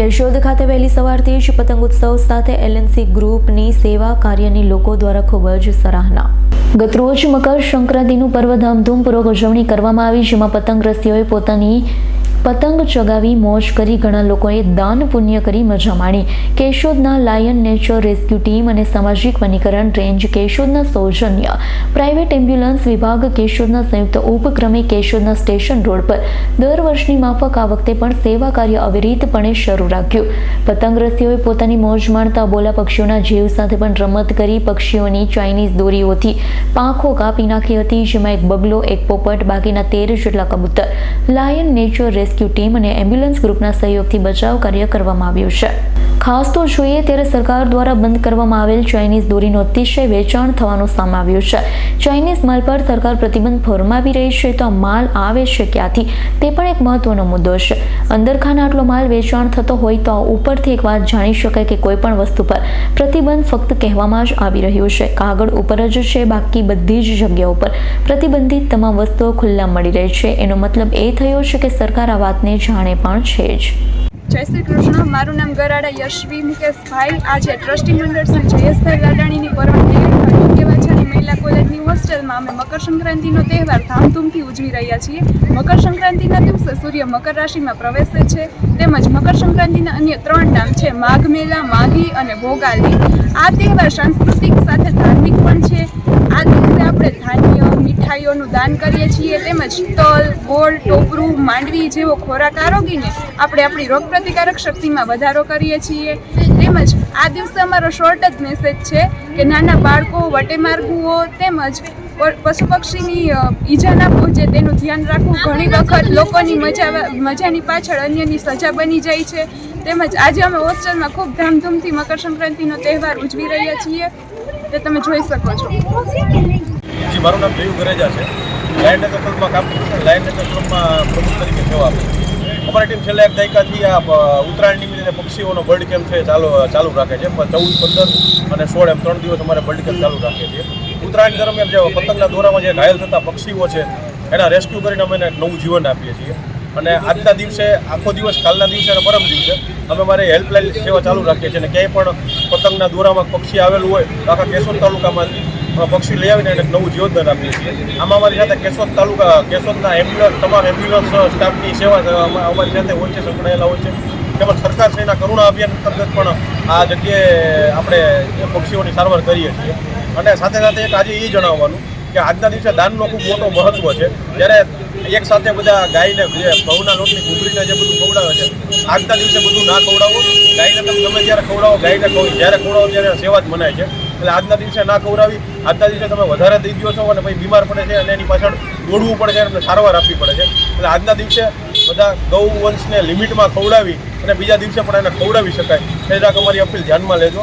કેશોદ ખાતે વહેલી સવારથી જ પતંગ ઉત્સવ સાથે એલએનસી ગ્રુપની સેવા કાર્યની લોકો દ્વારા ખૂબ જ સરાહના. ગતરોજ મકર સંક્રાંતિનું પર્વ ધામધૂમપૂર્વક ઉજવણી કરવામાં આવી, જેમાં પતંગ રસીઓએ પોતાની પતંગ ચગાવી મોજ કરી ઘણા લોકોએ દાન પુણ્ય કરી મજા માણી. કેશોદના લાયન નેચર રેસ્ક્યુ ટીમ અને સામાજિક વનીકરણ રેન્જ કેશોદના સૌજન્ય. પ્રાઇવેટ એમ્બ્યુલન્સ વિભાગ કેશોદના સંયુક્ત ઉપક્રમે કેશોદના સ્ટેશન રોડ પર દર વર્ષની માફક આ વખતે પણ સેવા કાર્ય અવિરતપણે શરૂ રાખ્યું. પતંગ રસીઓએ પોતાની મોજ માણતા બોલા પક્ષીઓના જીવ સાથે પણ રમત કરી પક્ષીઓની ચાઇનીઝ દોરીઓથી પાંખો કાપી નાખી હતી, જેમાં એક બગલો, એક પોપટ, બાકીના તેર જેટલા કબૂતર. લાયન નેચર રેસ્ક્યુ ટીમ અને એમ્બ્યુલન્સ ગ્રુપના સહયોગથી બચાવ કાર્ય કરવામાં આવ્યું છે. ખાસ તો જોઈએ ત્યારે સરકાર દ્વારા બંધ કરવામાં આવેલ ચાઇનીઝ દોરીનો અતિશય વેચાણ થવાનું સામે આવ્યું છે. ચાઇનીઝ માલ પર સરકાર પ્રતિબંધ ફરમાવી રહી છે તો માલ આવે છે ક્યાંથી? તે પણ એક મહત્વનો મુદ્દો છે. અંદરખાના આટલો માલ વેચાણ થતો હોય તો ઉપરથી એક વાત જાણી શકાય કે કોઈ પણ વસ્તુ પર પ્રતિબંધ ફક્ત કહેવામાં જ આવી રહ્યું છે. કાગળ ઉપર જ છે, બાકી બધી જ જગ્યા ઉપર. પ્રતિબંધિત તમામ વસ્તુઓ ખુલ્લા મળી રહી છે. એનો મતલબ એ થયો છે કે સરકાર આ વાતને જાણે પણ છે જ. જય શ્રી કૃષ્ણ, મારું નામ ગરાડા યશવી મુકેશભાઈ. આજે ટ્રસ્ટી મંડળ શ્રી જયેશભાઈ લાડાણીની પરવાનગી કોલેજની અમે મકર સંક્રાંતિનો તહેવાર ધામધૂમથી ઉજવી રહ્યા છીએ. મકર સંક્રાંતિના દિવસે સૂર્ય મકર રાશિમાં પ્રવેશે છે. તેમજ મકર સંક્રાંતિના અન્ય ત્રણ નામ છે, માઘ મેલા, માઘી અને ભોગાલી. આ તહેવાર સાંસ્કૃતિક સાથે ધાર્મિક પણ છે. આ દિવસે આપણે ધાન્ય મીઠાઈઓનું દાન કરીએ છીએ, તેમજ તલ, ગોળ, ટોપરું, માંડવી જેવો ખોરાક આરોગીને આપણે આપણી રોગપ્રતિકારક શક્તિમાં વધારો કરીએ છીએ. તેમજ આ દિવસે અમારો શોર્ટ જ મેસેજ છે કે નાના બાળકો, વટેમાર્ગુઓ, તેમજ પશુ પક્ષીની ઈજા ના પહોંચે તેનું ધ્યાન રાખવું ઘણી વખત લોકોની મજા મજાની પાછળ અન્યની સજા બની જાય છે. તેમજ આજે અમે હોસ્ટેલમાં ખૂબ ધામધૂમથી મકર સંક્રાંતિનો તહેવાર ઉજવી રહ્યા છીએ. તે તમે જોઈ શકો છો. મારું નામ દેવ ગરેજા છે. લાયન ક્લબમાં કામ કરું છું. લાયન નેચર પ્રમુખ તરીકે સેવા આપું છું. અમારી ટીમ છેલ્લા એક દાયકાથી આ ઉત્તરાયણ નિમિત્તે પક્ષીઓનો બર્ડ કેમ્પ છે, ચાલુ ચાલુ રાખે છે. ચૌદ, પંદર અને સોળ એમ ત્રણ દિવસ અમારે બર્ડ કેમ્પ ચાલુ રાખીએ છીએ ઉત્તરાયણ દરમિયાન જે પતંગના દોરામાં જે ઘાયલ થતા પક્ષીઓ છે, એના રેસ્ક્યુ કરીને અમે એને નવું જીવન આપીએ છીએ. અને આજના દિવસે, આખો દિવસ કાલના દિવસે અને પરમ દિવસે અમે મારે હેલ્પલાઇન સેવા ચાલુ રાખીએ છીએ અને ક્યાંય પણ પતંગના દોરામાં પક્ષી આવેલું હોય તો આખા કેશોદ તાલુકામાંથી પક્ષી લઈ આવીને એને નવું જીવનદાન આપીએ છીએ. આમાં અમારી સાથે કેશોદ તાલુકા, કેશોદના એમ્બ્યુલન્સ તમામ એમ્બ્યુલન્સ સ્ટાફની સેવા અમા- અમારી સાથે હોય છે, સંકળાયેલા હોય છે. તેમજ સરકારશ્રીના કરુણા અભિયાન અંતર્ગત પણ આ જગ્યાએ આપણે પક્ષીઓની સારવાર કરીએ છીએ. અને સાથે સાથે એક આજે એ જણાવવાનું કે આજના દિવસે દાનનો ખૂબ મોટો મહત્વ છે. જ્યારે એક સાથે બધા ગાયને, જે ઘઉંના લોટની ઘૂંઘરીને જે બધું ખવડાવે છે, આજના દિવસે બધું ના ખવડાવો. ગાયને તમે ગમે ત્યારે ખવડાવો, ગાયને ખવ જ્યારે ખવડાવો ત્યારે સેવા જ મનાય છે. એટલે આજના દિવસે ના ખવડાવી, આજના દિવસે તમે વધારે દઈ દો છો અને પછી બીમાર પડે છે અને એની પાછળ દોડવું પડે છે અને સારવાર આપવી પડે છે. એટલે આજના દિવસે બધા ગૌ વંશને લિમિટમાં ખવડાવી અને બીજા દિવસે પણ એને ખવડાવી શકાય. એ જરાક અમારી અપીલ ધ્યાનમાં લેજો.